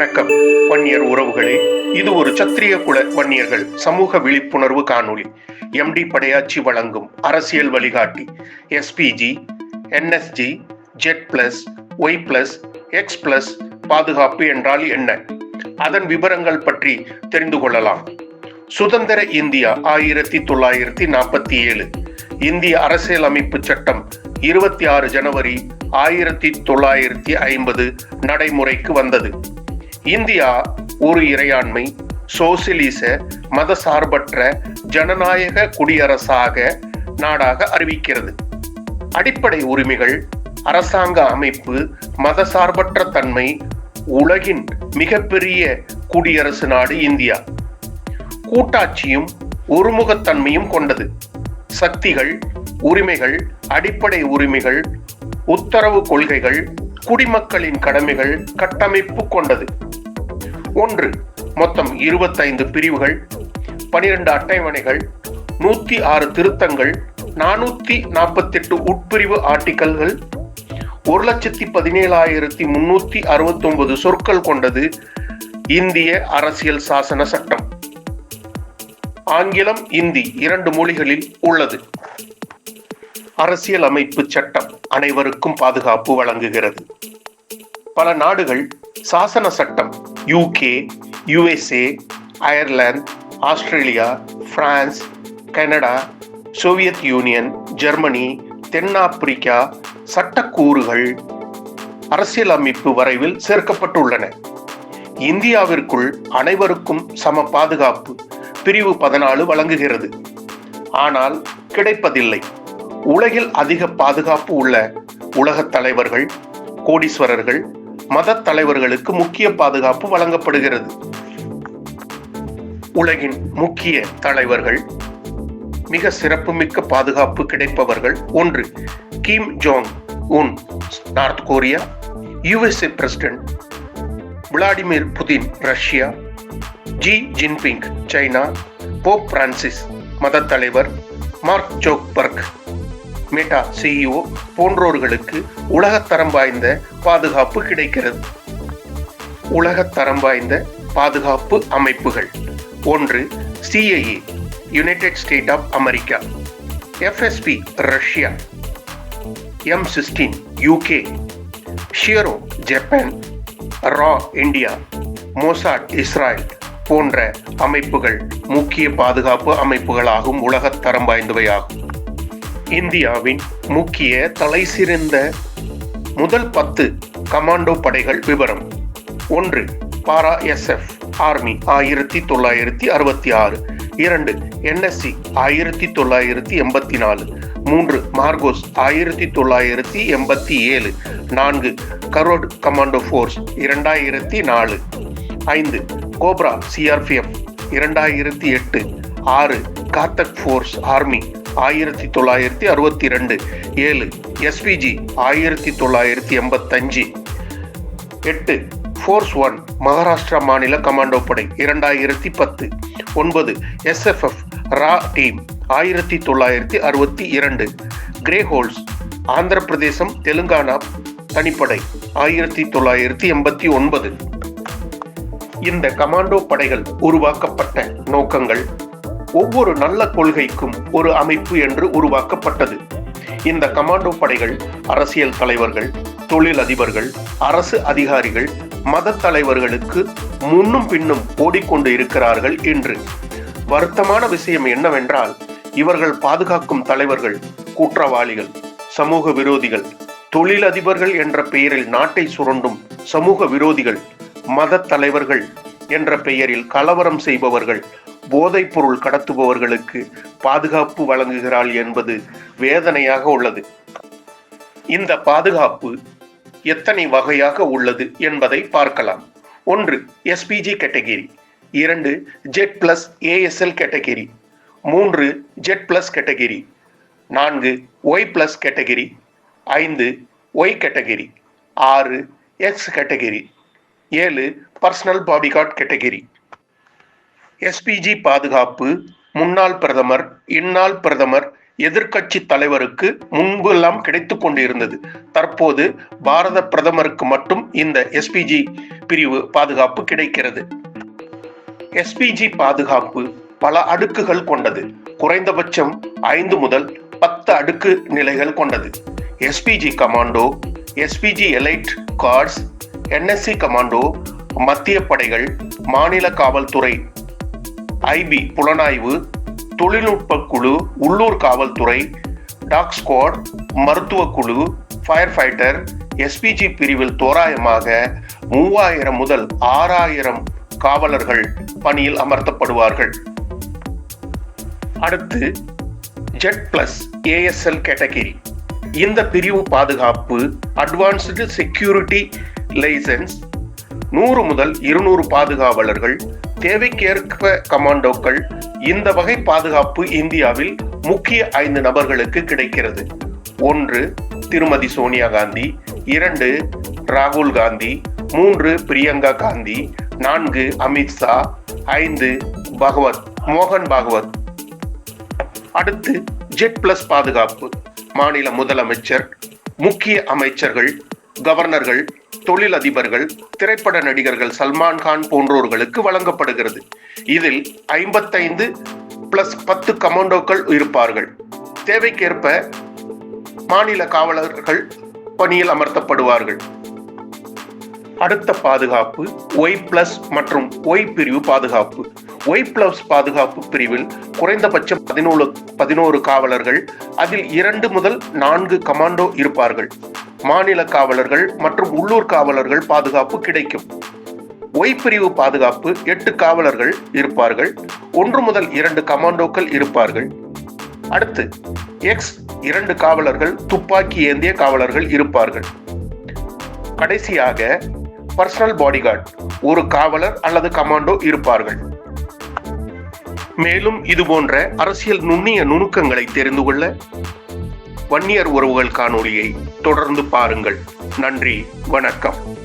வணக்கம். வன்னியர் உறவுகளே இது ஒரு சத்திரிய குல வன்னியர்கள் சமூக விழிப்புணர்வு காணொளி. எம்டி படையாச்சி வழங்கும் அரசியல் வழிகாட்டி. SPG NSG Z plus Y plus X plus பாதுகாப்பு என்றால் என்ன? அதன் விவரங்கள் பற்றி தெரிந்து கொள்ளலாம். சுதந்திர இந்தியா ஆயிரத்தி தொள்ளாயிரத்தி நாற்பத்தி ஏழு. இந்திய அரசியலமைப்பு சட்டம் இருபத்தி ஆறு ஜனவரி ஆயிரத்தி தொள்ளாயிரத்தி ஐம்பது நடைமுறைக்கு வந்தது. இந்தியா ஒரு இறையாண்மை சோசியலிச மதசார்பற்ற ஜனநாயக குடியரசாக நாடாக அறிவிக்கிறது. அடிப்படை உரிமைகள் அரசாங்க அமைப்பு மதசார்பற்ற தன்மை உலகின் மிகப்பெரிய குடியரசு நாடு இந்தியா. கூட்டாட்சியும் ஒருமுகத்தன்மையும் கொண்டது. சக்திகள் உரிமைகள் அடிப்படை உரிமைகள் உத்தரவு கொள்கைகள் குடிமக்களின் கடமைகள் கட்டமைப்பு கொண்டது. ஒன்று மொத்தம் இருபத்தைந்து பிரிவுகள் பனிரெண்டு அட்டவணைகள் நூத்தி ஆறு திருத்தங்கள் நானூத்தி நாற்பத்தெட்டு உட்பிரிவு ஆர்டிக்கல்கள் ஒரு லட்சத்தி பதினேழாயிரத்தி முன்னூத்தி அறுபத்தி ஒன்பது சொற்கள் கொண்டது இந்திய அரசியல் சாசன சட்டம். ஆங்கிலம் இந்தி இரண்டு மொழிகளில் உள்ளது. அரசியல் அமைப்பு சட்டம் அனைவருக்கும் பாதுகாப்பு வழங்குகிறது. பல நாடுகள் சாசன சட்டம் UK USA Ireland Australia France Canada Soviet Union Germany தென்னாப்பிரிக்கா சட்டக்கூறுகள் அரசியலமைப்பு வரைவில் சேர்க்கப்பட்டுள்ளன. இந்தியாவிற்குள் அனைவருக்கும் சம பாதுகாப்பு பிரிவு பதினாலு வழங்குகிறது. ஆனால் கிடைப்பதில்லை. உலகில் அதிக பாதுகாப்பு உள்ள உலகத் தலைவர்கள் கோடீஸ்வரர்கள் மத தலைவர்களுக்கு முக்கிய பாதுகாப்பு வழங்கப்படுகிறது. உலகின் முக்கிய தலைவர்கள் மிக சிறப்புமிக்க பாதுகாப்பு கிடைப்பவர்கள் ஒன்று Kim Jong Un North Korea USA President Vladimir Putin Russia Xi Jinping China Pope Francis மத தலைவர் மார்க் ஜோக்பர்க் மேட்டா சிஇஓ போன்றோர்களுக்கு உலகத்தரம் வாய்ந்த பாதுகாப்பு கிடைக்கிறது. உலகத்தரம் வாய்ந்த பாதுகாப்பு அமைப்புகள். ஒன்று CIA United State of America FSB Russia M sixteen UK ஷியரோ Japan ரா இந்தியா மோசாட் இஸ்ராயல் போன்ற அமைப்புகள் முக்கிய பாதுகாப்பு அமைப்புகளாகும் உலகத்தரம் வாய்ந்தவையாகும். இந்தியாவின் முக்கிய தலை சிறந்த முதல் பத்து கமாண்டோ படைகள் விவரம். ஒன்று பாரா எஸ்எஃப் ஆர்மி ஆயிரத்தி தொள்ளாயிரத்தி அறுபத்தி ஆறு. இரண்டு என்எஸ்சி ஆயிரத்தி தொள்ளாயிரத்தி எண்பத்தி நாலு. மூன்று மார்கோஸ் ஆயிரத்தி தொள்ளாயிரத்தி எண்பத்தி ஏழு. நான்கு கரோட் கமாண்டோ ஃபோர்ஸ் இரண்டாயிரத்தி நாலு. ஐந்து கோப்ரா சிஆர்பிஎஃப் இரண்டாயிரத்தி எட்டு. ஆறு காத்தக் ஃபோர்ஸ் ஆர்மி ஆயிரத்தி தொள்ளாயிரத்தி அறுபத்தி ரெண்டு ஏழு. எஸ்பிஜி ஆயிரத்தி தொள்ளாயிரத்தி எண்பத்தஞ்சு எட்டு. ஃபோர்ஸ் ஒன் மகாராஷ்டிரா மாநில கமாண்டோ படை இரண்டாயிரத்தி பத்து. ஒன்பது. எஸ்எஃப்எஃப் ரா டீம் ஆயிரத்தி தொள்ளாயிரத்தி அறுபத்தி இரண்டு. கிரே ஹோல்ஸ் ஆந்திர பிரதேசம் தெலுங்கானா தனிப்படை ஆயிரத்தி தொள்ளாயிரத்தி எண்பத்தி ஒன்பது. இந்த கமாண்டோ படைகள் உருவாக்கப்பட்ட நோக்கங்கள் ஒவ்வொரு நல்ல கொள்கைக்கும் ஒரு அமைப்பு என்று உருவாக்கப்பட்டது. இந்த கமாண்டோ படைகள் அரசியல் தலைவர்கள் தொழில் அதிபர்கள் அரசு அதிகாரிகள் மத தலைவர்களுக்கு முன்னும் பின்னும் ஓடிக்கொண்டு இருக்கிறார்கள் என்று. வருத்தமான விஷயம் என்னவென்றால் இவர்கள் பாதுகாக்கும் தலைவர்கள் குற்றவாளிகள் சமூக விரோதிகள் தொழிலதிபர்கள் என்ற பெயரில் நாட்டை சுரண்டும் சமூக விரோதிகள் மத தலைவர்கள் என்ற பெயரில் கலவரம் செய்பவர்கள் போதைப் பொருள் கடத்துபவர்களுக்கு பாதுகாப்பு வழங்குகிறாள் என்பது வேதனையாக உள்ளது. இந்த பாதுகாப்பு எத்தனை வகையாக உள்ளது என்பதை பார்க்கலாம். ஒன்று எஸ்பிஜி கேட்டகிரி. இரண்டு ஜெட் பிளஸ் ஏஎஸ்எல் கேட்டகிரி. மூன்று ஜெட் பிளஸ் கேட்டகிரி. நான்கு ஒய் பிளஸ் கேட்டகிரி. ஐந்து ஒய் கேட்டகிரி. ஆறு எக்ஸ் கேட்டகிரி. ஏழு பர்சனல் பாடிகார்ட் கேட்டகிரி. எஸ்பிஜி பாதுகாப்பு முன்னாள் பிரதமர் இந்நாள் பிரதமர் எதிர்க்கட்சி தலைவருக்கு முன்பெல்லாம் கிடைத்து கொண்டிருந்தது. தற்போது பாரத பிரதமருக்கு மட்டும் இந்த எஸ்பிஜி பிரிவு பாதுகாப்பு கிடைக்கிறது. எஸ்பிஜி பாதுகாப்பு பல அடுக்குகள் கொண்டது. குறைந்தபட்சம் ஐந்து முதல் பத்து அடுக்கு நிலைகள் கொண்டது. SPG commando SPG elite guards NSC commando மத்திய படைகள் மாநில காவல்துறை ஐபி புலனாய்வு தொழில்நுட்ப குழு உள்ளூர் காவல்துறை டாக் ஸ்குவாட் மருத்துவ குழு ஃபயர் ஃபைட்டர் எஸ்பிஜி பிரிவில் தோராயமாக மூவாயிரம் முதல் ஆறாயிரம் காவலர்கள் பணியில் அமர்த்தப்படுவார்கள். அடுத்து ஜெட் பிளஸ் ஏஎஸ்எல் கேட்டகிரி இந்த பிரிவு பாதுகாப்பு அட்வான்ஸ்டு செக்யூரிட்டி லைசன்ஸ் நூறு முதல் இருநூறு பாதுகாவலர்கள் தேவைக்கேற்ப கமாண்டோக்கள் இந்த வகை பாதுகாப்பு இந்தியாவில் முக்கிய ஐந்து நபர்களுக்கு கிடைக்கிறது. ஒன்று திருமதி சோனியா காந்தி இரண்டு ராகுல் காந்தி மூன்று பிரியங்கா காந்தி நான்கு அமித்ஷா ஐந்து பகவத் மோகன் பாகவத். அடுத்து ஜெட் பிளஸ் பாதுகாப்பு. மாநில முதலமைச்சர் முக்கிய அமைச்சர்கள் கவர்னர்கள் தொழிலதிபர்கள் திரைப்பட நடிகர்கள் சல்மான் கான் போன்றோர்களுக்கு வழங்கப்படுகிறது. இதில் ஐம்பத்தைந்து பிளஸ் பத்து கமாண்டோக்கள் இருப்பார்கள். தேவைக்கேற்ப மாநில காவலர்கள் பணியில் அமர்த்தப்படுவார்கள். அடுத்த பாதுகாப்பு ஒய் பிளஸ் மற்றும் ஒய் பிரிவு பாதுகாப்பு. ஒய் பிளஸ் பாதுகாப்பு பிரிவில் குறைந்தபட்சம் பதினோரு பதினோரு காவலர்கள் அதில் இரண்டு முதல் நான்கு கமாண்டோ இருப்பார்கள். மாநில காவலர்கள் மற்றும் உள்ளூர் காவலர்கள் பாதுகாப்பு கிடைக்கும். ஒய் பிரிவு பாதுகாப்பு எட்டு காவலர்கள் இருப்பார்கள். ஒன்று முதல் இரண்டு கமாண்டோக்கள் இருப்பார்கள். அடுத்து எக்ஸ் இரண்டு காவலர்கள் துப்பாக்கி ஏந்திய காவலர்கள் இருப்பார்கள். கடைசியாக பர்சனல் பாடிகார்டு ஒரு காவலர் அல்லது கமாண்டோ இருப்பார்கள். மேலும் இது போன்ற அரசியல் நுண்ணிய நுணுக்கங்களை தெரிந்து கொள்ள வன்னியர் உறவுகள் காணொளியை தொடர்ந்து பாருங்கள். நன்றி வணக்கம்.